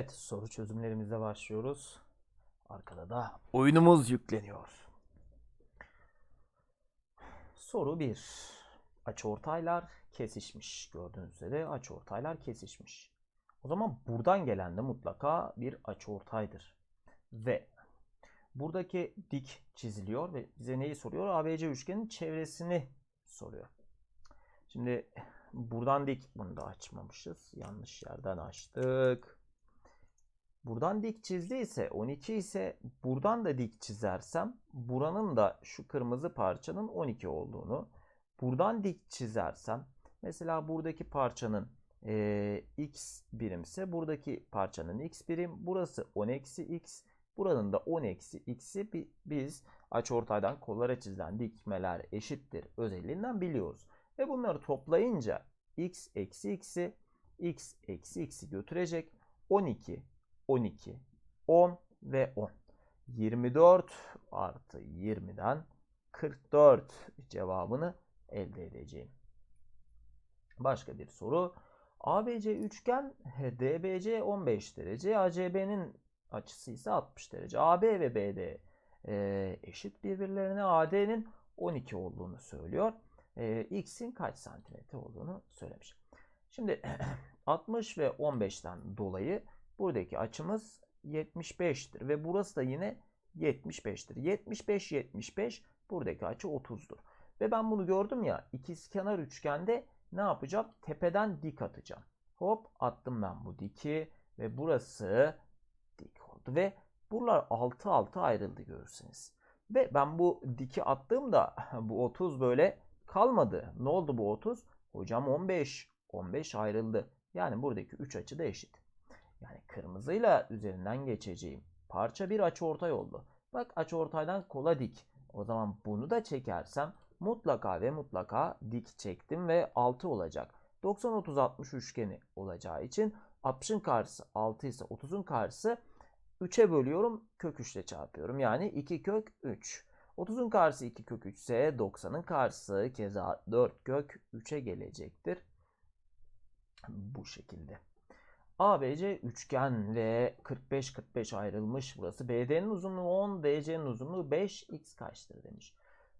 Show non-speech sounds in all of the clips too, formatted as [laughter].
Evet, soru çözümlerimize başlıyoruz. Arkada da oyunumuz yükleniyor. Soru 1. Açıortaylar kesişmiş. Gördüğünüz üzere açıortaylar kesişmiş. O zaman buradan gelen de mutlaka bir açıortaydır. Ve buradaki dik çiziliyor ve bize neyi soruyor? ABC üçgenin çevresini soruyor. Şimdi buradan dik bunu da açmamışız. Yanlış yerden açtık. Buradan dik çizdiyse 12 ise buradan da dik çizersem buranın da şu kırmızı parçanın 12 olduğunu buradan dik çizersem mesela buradaki parçanın eee, x birimse buradaki parçanın x birim burası 10 eksi x buranın da 10 eksi x'i bi- biz açıortaydan kollara çizilen dikmeler eşittir özelliğinden biliyoruz. Ve bunları toplayınca x eksi x'i x eksi x'i götürecek 12 12, 10 ve 10. 24 artı 20'den 44 cevabını elde edeceğim. Başka bir soru. ABC üçgen DBC 15 derece, ACB'nin açısı ise 60 derece. AB ve BD e, eşit birbirlerine. AD'nin 12 olduğunu söylüyor. E, X'in kaç santimetre olduğunu söylemiş. Şimdi [clears throat] 60 ve 15'ten dolayı Buradaki açımız 75'tir ve burası da yine 75'tir. 75 75 buradaki açı 30'dur. Ve ben bunu gördüm ya ikizkenar üçgende ne yapacağım? Tepeden dik atacağım. Hop attım ben bu diki ve burası dik oldu ve buralar 6 6 ayrıldı görürsünüz. Ve ben bu diki attığımda [laughs] bu 30 böyle kalmadı. Ne oldu bu 30? Hocam 15. 15 ayrıldı. Yani buradaki 3 açı da eşit. Yani kırmızıyla üzerinden geçeceğim parça bir açıortay oldu. Bak açıortaydan kola dik. O zaman bunu da çekersem mutlaka ve mutlaka dik çektim ve 6 olacak. 90 30 60 üçgeni olacağı için 60'ın karşısı 6 ise 30'un karşısı 3'e bölüyorum kök 3 ile çarpıyorum. Yani 2 kök 3. 30'un karşısı 2 kök 3 ise 90'ın karşısı keza 4 kök 3'e gelecektir. Bu şekilde. ABC üçgen ve 45 45 ayrılmış burası. BD'nin uzunluğu 10, DC'nin uzunluğu 5, x kaçtır demiş.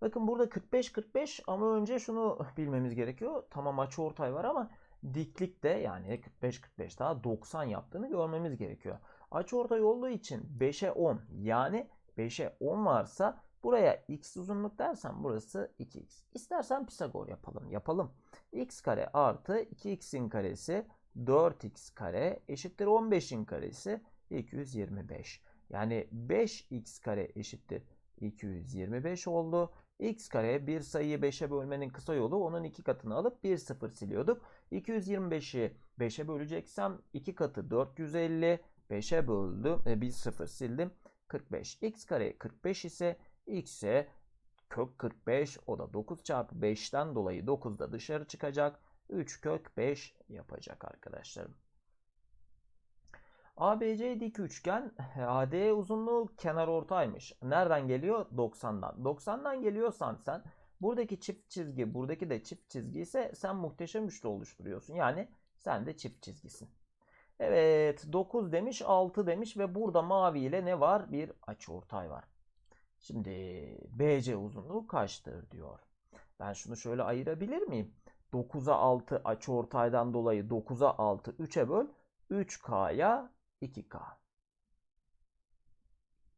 Bakın burada 45 45 ama önce şunu [laughs] bilmemiz gerekiyor. Tamam açıortay var ama diklikte yani 45 45 daha 90 yaptığını görmemiz gerekiyor. Açıortay olduğu için 5'e 10 yani 5'e 10 varsa buraya x uzunluk dersen burası 2x. İstersen Pisagor yapalım. Yapalım. x kare artı 2x'in karesi 4x kare eşittir 15'in karesi 225. Yani 5x kare eşittir 225 oldu. x kare bir sayıyı 5'e bölmenin kısa yolu onun iki katını alıp bir sıfır siliyorduk. 225'i 5'e böleceksem 2 katı 450 5'e böldüm e, bir sıfır sildim 45. x kare 45 ise x'e kök 45 o da 9 çarpı 5'ten dolayı 9 da dışarı çıkacak. 3 kök 5 yapacak arkadaşlarım. ABC dik üçgen AD uzunluğu kenar ortaymış. Nereden geliyor? 90'dan. 90'dan geliyorsan sen buradaki çift çizgi buradaki de çift çizgi ise sen muhteşem üçlü oluşturuyorsun. Yani sen de çift çizgisin. Evet 9 demiş 6 demiş ve burada mavi ile ne var? Bir açıortay var. Şimdi BC uzunluğu kaçtır diyor. Ben şunu şöyle ayırabilir miyim? 9'a 6 açıortaydan dolayı 9'a 6 3'e böl 3K'ya 2K.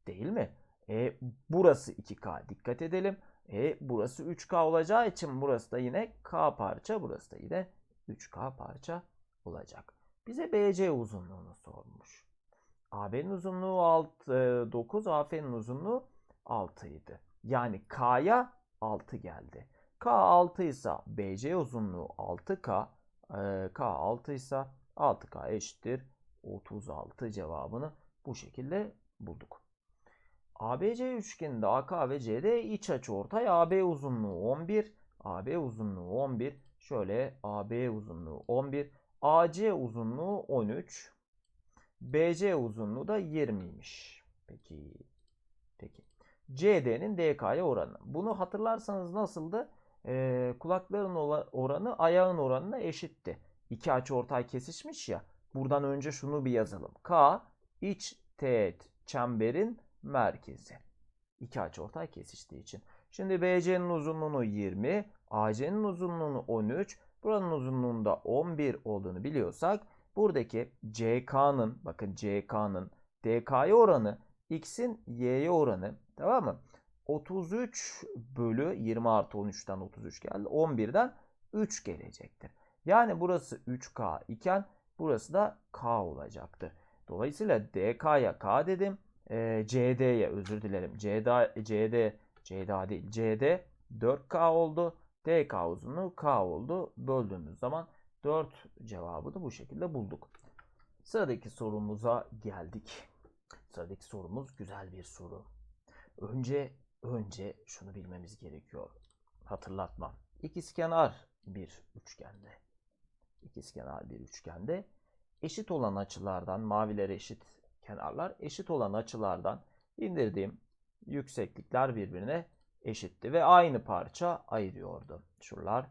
Değil mi? E, burası 2K. Dikkat edelim. E, burası 3K olacağı için burası da yine K parça. Burası da yine 3K parça olacak. Bize BC uzunluğunu sormuş. AB'nin uzunluğu 6, 9, AF'nin uzunluğu 6 idi. Yani K'ya 6 geldi. K 6 ise BC uzunluğu 6K. e, K 6 ise 6K eşittir 36 cevabını bu şekilde bulduk. ABC üçgeninde AK ve CD iç açıortay AB uzunluğu 11. AB uzunluğu 11. Şöyle AB uzunluğu 11. AC uzunluğu 13. BC uzunluğu da 20'ymiş. Peki. Peki. CD'nin DK'ya oranı. Bunu hatırlarsanız nasıldı? Ee, kulakların oranı ayağın oranına eşitti. İki açı ortay kesişmiş ya. buradan önce şunu bir yazalım. K iç teğet çemberin merkezi. İki açıortay kesiştiği için. Şimdi BC'nin uzunluğunu 20, AC'nin uzunluğunu 13, buranın uzunluğunda 11 olduğunu biliyorsak buradaki CK'nın bakın CK'nın DK'ya oranı X'in Y'ye oranı tamam mı? 33 bölü 20 artı 13'ten 33 geldi. 11'den 3 gelecektir. Yani burası 3K iken burası da K olacaktır. Dolayısıyla DK'ya K dedim. E, CD'ye özür dilerim. CD, CD, CD değil. CD 4K oldu. DK uzunluğu K oldu. Böldüğümüz zaman 4 cevabı da bu şekilde bulduk. Sıradaki sorumuza geldik. Sıradaki sorumuz güzel bir soru. Önce önce şunu bilmemiz gerekiyor. Hatırlatma. İkizkenar bir üçgende. İkizkenar bir üçgende eşit olan açılardan maviler eşit kenarlar eşit olan açılardan indirdiğim yükseklikler birbirine eşitti ve aynı parça ayırıyordu. Şuralar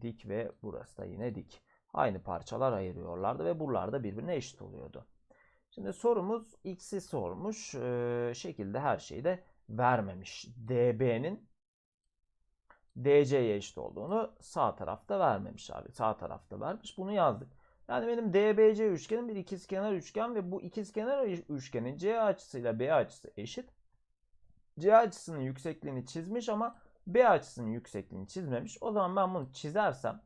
dik ve burası da yine dik. Aynı parçalar ayırıyorlardı ve buralar da birbirine eşit oluyordu. Şimdi sorumuz x'i sormuş. Ee, şekilde her şeyi de vermemiş. DB'nin DC'ye eşit olduğunu sağ tarafta vermemiş abi. Sağ tarafta vermiş. Bunu yazdık. Yani benim DBC üçgenim bir ikizkenar üçgen ve bu ikizkenar üçgenin C açısıyla B açısı eşit. C açısının yüksekliğini çizmiş ama B açısının yüksekliğini çizmemiş. O zaman ben bunu çizersem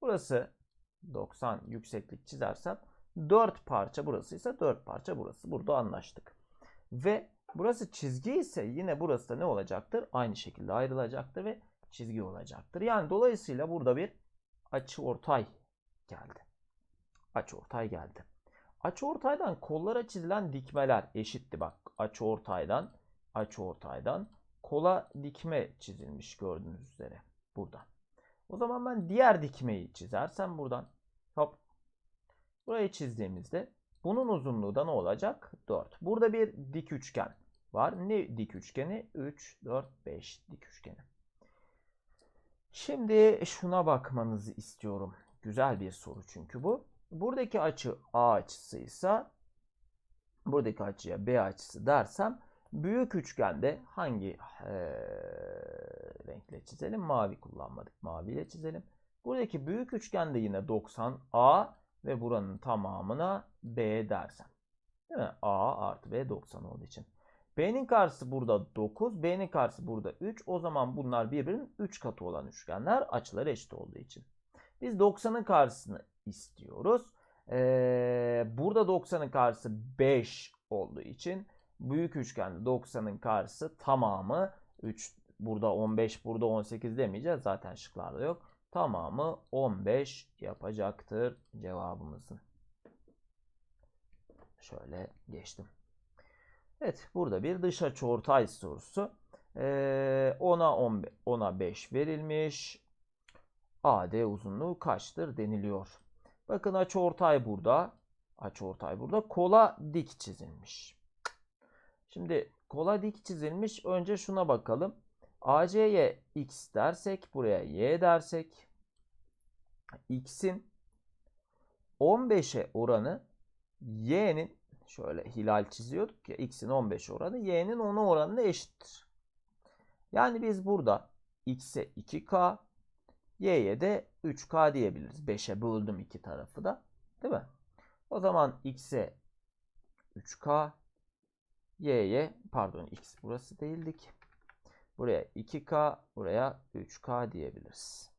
burası 90 yükseklik çizersem 4 parça burası ise 4 parça burası. Burada anlaştık. Ve burası çizgi ise yine burası da ne olacaktır? Aynı şekilde ayrılacaktır ve çizgi olacaktır. Yani dolayısıyla burada bir açı ortay geldi. Açı ortay geldi. Açı ortaydan kollara çizilen dikmeler eşitti bak. Açı ortaydan açı ortaydan kola dikme çizilmiş gördüğünüz üzere buradan. O zaman ben diğer dikmeyi çizersem buradan hop burayı çizdiğimizde bunun uzunluğu da ne olacak? 4. Burada bir dik üçgen var. Ne dik üçgeni? 3, 4, 5 dik üçgeni. Şimdi şuna bakmanızı istiyorum. Güzel bir soru çünkü bu. Buradaki açı A açısıysa buradaki açıya B açısı dersem büyük üçgende hangi e, renkle çizelim? Mavi kullanmadık. Maviyle çizelim. Buradaki büyük üçgende yine 90 A ve buranın tamamına B dersem. Değil mi? A artı B 90 olduğu için. B'nin karşısı burada 9. B'nin karşısı burada 3. O zaman bunlar birbirinin 3 katı olan üçgenler açıları eşit olduğu için. Biz 90'ın karşısını istiyoruz. Ee, burada 90'ın karşısı 5 olduğu için büyük üçgende 90'ın karşısı tamamı 3 burada 15 burada 18 demeyeceğiz zaten şıklarda yok. Tamamı 15 yapacaktır cevabımızın. Şöyle geçtim. Evet burada bir dış açıortay sorusu. Ee, 10'a 15, 10'a 5 verilmiş. AD uzunluğu kaçtır deniliyor. Bakın açıortay burada. Açıortay burada. Kola dik çizilmiş. Şimdi kola dik çizilmiş. Önce şuna bakalım. AC'ye x dersek buraya y dersek x'in 15'e oranı y'nin şöyle hilal çiziyorduk ya x'in 15 oranı y'nin 10'a oranına eşittir. Yani biz burada x'e 2k y'ye de 3k diyebiliriz. 5'e böldüm iki tarafı da. Değil mi? O zaman x'e 3k y'ye pardon x burası değildik. Buraya 2k buraya 3k diyebiliriz.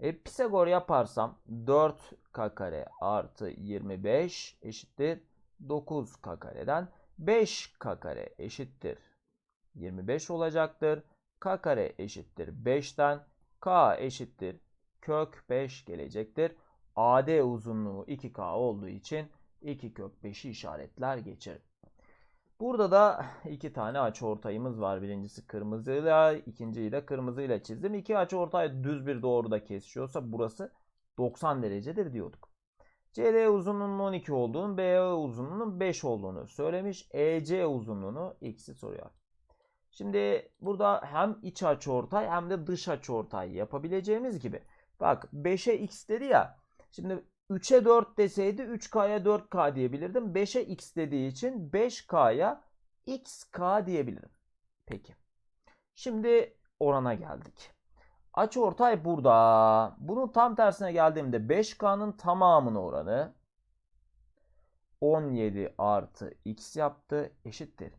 E, Pisagor yaparsam 4k kare artı 25 eşittir 9k kareden 5k kare eşittir 25 olacaktır. k kare eşittir 5'ten k eşittir kök 5 gelecektir. AD uzunluğu 2k olduğu için 2 kök 5'i işaretler geçir. Burada da [sighs] iki tane açıortayımız var. Birincisi kırmızıyla, ikinciyi de kırmızıyla çizdim. İki açıortay düz bir doğruda kesişiyorsa burası 90 derecedir diyorduk. CD uzunluğunun 12 olduğunu, BE uzunluğunun 5 olduğunu söylemiş. EC uzunluğunu x'i soruyor. Şimdi burada hem iç açıortay hem de dış açıortay yapabileceğimiz gibi. Bak 5'e x dedi ya. Şimdi 3'e 4 deseydi 3K'ya 4K diyebilirdim. 5'e X dediği için 5K'ya XK diyebilirim. Peki. Şimdi orana geldik. Açı ortay burada. Bunun tam tersine geldiğimde 5K'nın tamamının oranı 17 artı X yaptı eşittir.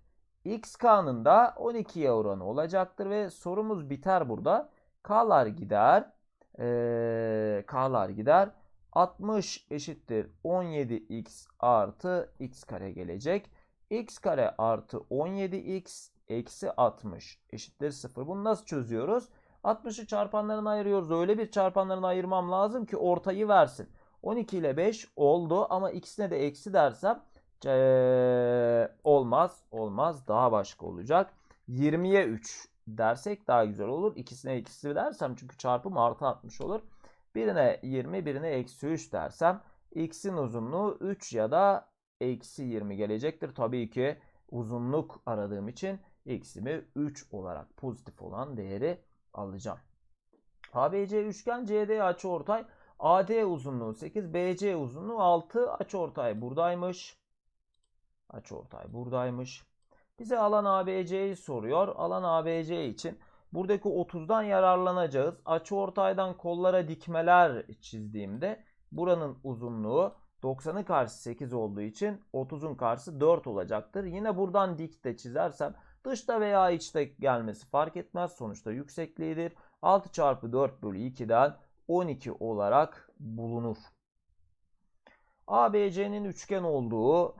XK'nın da 12'ye oranı olacaktır ve sorumuz biter burada. K'lar gider. Ee, K'lar gider. 60 eşittir 17x artı x kare gelecek. x kare artı 17x eksi 60 eşittir 0. Bunu nasıl çözüyoruz? 60'ı çarpanlarına ayırıyoruz. Öyle bir çarpanlarına ayırmam lazım ki ortayı versin. 12 ile 5 oldu ama ikisine de eksi dersem ee, olmaz. Olmaz. Daha başka olacak. 20'ye 3 dersek daha güzel olur. İkisine ikisi dersem çünkü çarpım artı 60 olur. Birine 20 birine eksi 3 dersem x'in uzunluğu 3 ya da eksi 20 gelecektir. Tabii ki uzunluk aradığım için x'imi 3 olarak pozitif olan değeri alacağım. ABC üçgen CD açıortay AD uzunluğu 8 BC uzunluğu 6 açıortay buradaymış. Açıortay buradaymış. Bize alan ABC'yi soruyor. Alan ABC için buradaki 30'dan yararlanacağız. Açıortaydan kollara dikmeler çizdiğimde buranın uzunluğu 90'ın karşısı 8 olduğu için 30'un karşısı 4 olacaktır. Yine buradan dik de çizersem dışta veya içte gelmesi fark etmez. Sonuçta yüksekliğidir. 6 çarpı 4 bölü 2'den 12 olarak bulunur. ABC'nin üçgen olduğu,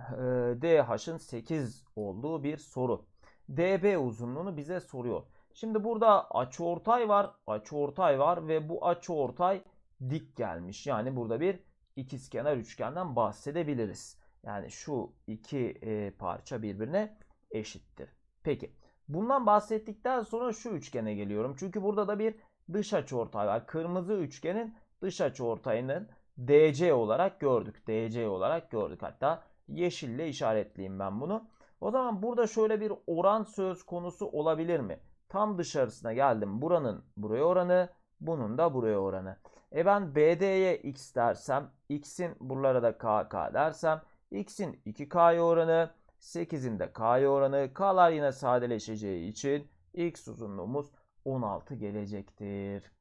DH'ın 8 olduğu bir soru. DB uzunluğunu bize soruyor. Şimdi burada açıortay var, açıortay var ve bu açıortay dik gelmiş. Yani burada bir ikizkenar üçgenden bahsedebiliriz. Yani şu iki parça birbirine eşittir. Peki bundan bahsettikten sonra şu üçgene geliyorum. Çünkü burada da bir dış açıortay var. Kırmızı üçgenin dış açıortayının DC olarak gördük. DC olarak gördük. Hatta yeşille işaretleyeyim ben bunu. O zaman burada şöyle bir oran söz konusu olabilir mi? Tam dışarısına geldim. Buranın buraya oranı, bunun da buraya oranı. E ben BD'ye x dersem, x'in buralara da kk dersem, x'in 2k'ya oranı, 8'in de k'ya oranı, k'lar yine sadeleşeceği için x uzunluğumuz 16 gelecektir.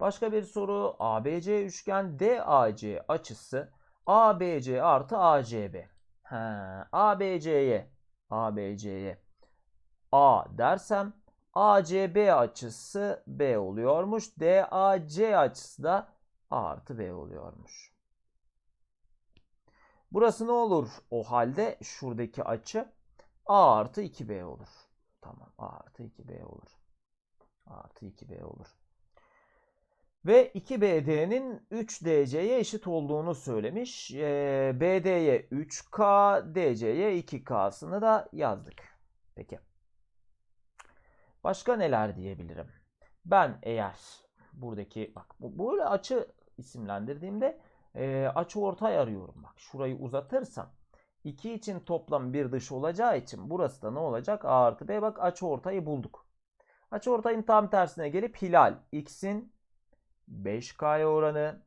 Başka bir soru. ABC üçgen DAC açısı ABC artı ACB. He, ABC'ye ABC'ye A dersem ACB açısı B oluyormuş. DAC açısı da A artı B oluyormuş. Burası ne olur? O halde şuradaki açı A artı 2B olur. Tamam A artı 2B olur. A artı 2B olur. Ve 2BD'nin 3DC'ye eşit olduğunu söylemiş. Ee, BD'ye 3K, DC'ye 2K'sını da yazdık. Peki. Başka neler diyebilirim? Ben eğer buradaki bak bu böyle açı isimlendirdiğimde e, açı ortay arıyorum. Bak şurayı uzatırsam 2 için toplam bir dış olacağı için burası da ne olacak? A artı B bak açı ortayı bulduk. Açı ortayın tam tersine gelip hilal x'in 5K'ya oranı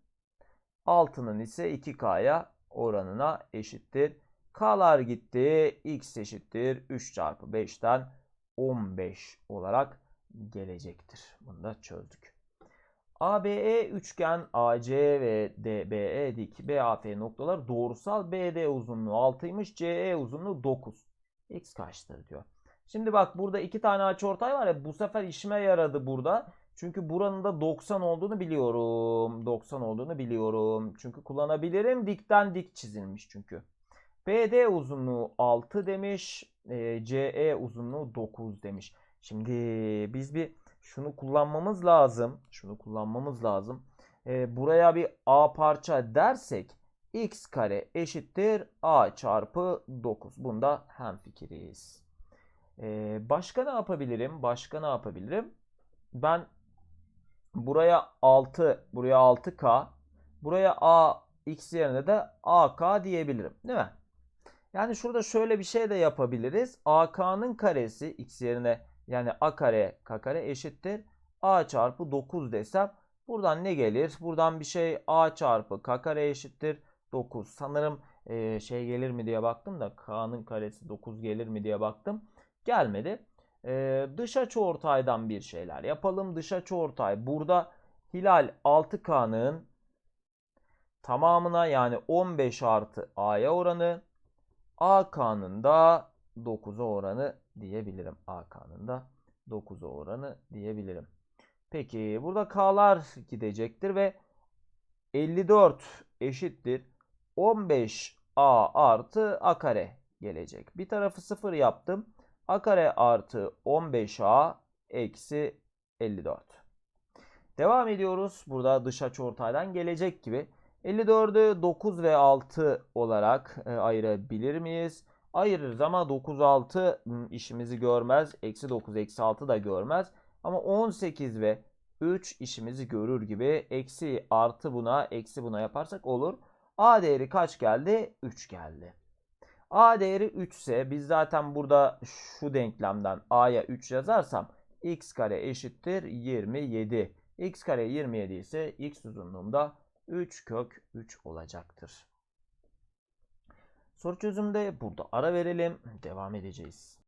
6'nın ise 2K'ya oranına eşittir. K'lar gitti. X eşittir. 3 çarpı 5'ten 15 olarak gelecektir. Bunu da çözdük. ABE üçgen AC ve DBE dik BAF noktalar doğrusal BD uzunluğu 6'ymış. CE uzunluğu 9. X kaçtır diyor. Şimdi bak burada iki tane açıortay var ya bu sefer işime yaradı burada. Çünkü buranın da 90 olduğunu biliyorum. 90 olduğunu biliyorum. Çünkü kullanabilirim. Dikten dik çizilmiş çünkü. BD uzunluğu 6 demiş. E, CE uzunluğu 9 demiş. Şimdi biz bir şunu kullanmamız lazım. Şunu kullanmamız lazım. E, buraya bir A parça dersek x kare eşittir A çarpı 9. Bunda hemfikiriz. E, başka ne yapabilirim? Başka ne yapabilirim? Ben buraya 6, buraya 6K, buraya A x yerine de AK diyebilirim. Değil mi? Yani şurada şöyle bir şey de yapabiliriz. AK'nın karesi x yerine yani A kare K kare eşittir. A çarpı 9 desem Buradan ne gelir? Buradan bir şey a çarpı k kare eşittir 9. Sanırım e, şey gelir mi diye baktım da k'nın karesi 9 gelir mi diye baktım. Gelmedi. E, dış açıortaydan bir şeyler yapalım. Dış açıortay burada hilal 6k'nın tamamına yani 15 artı a'ya oranı AK'nın da 9'a oranı diyebilirim. AK'nın da 9'a oranı diyebilirim. Peki burada K'lar gidecektir ve 54 eşittir 15A artı A kare gelecek. Bir tarafı 0 yaptım. A kare artı 15A eksi 54. Devam ediyoruz. Burada dış açıortaydan gelecek gibi. 54'ü 9 ve 6 olarak e, ayırabilir miyiz? Ayırırız ama 9 6 hmm, işimizi görmez. Eksi 9 eksi 6 da görmez. Ama 18 ve 3 işimizi görür gibi. Eksi artı buna eksi buna yaparsak olur. A değeri kaç geldi? 3 geldi. A değeri 3 ise biz zaten burada şu denklemden A'ya 3 yazarsam x kare eşittir 27. x kare 27 ise x uzunluğumda 3 kök 3 olacaktır. Soru çözümde burada ara verelim. Devam edeceğiz.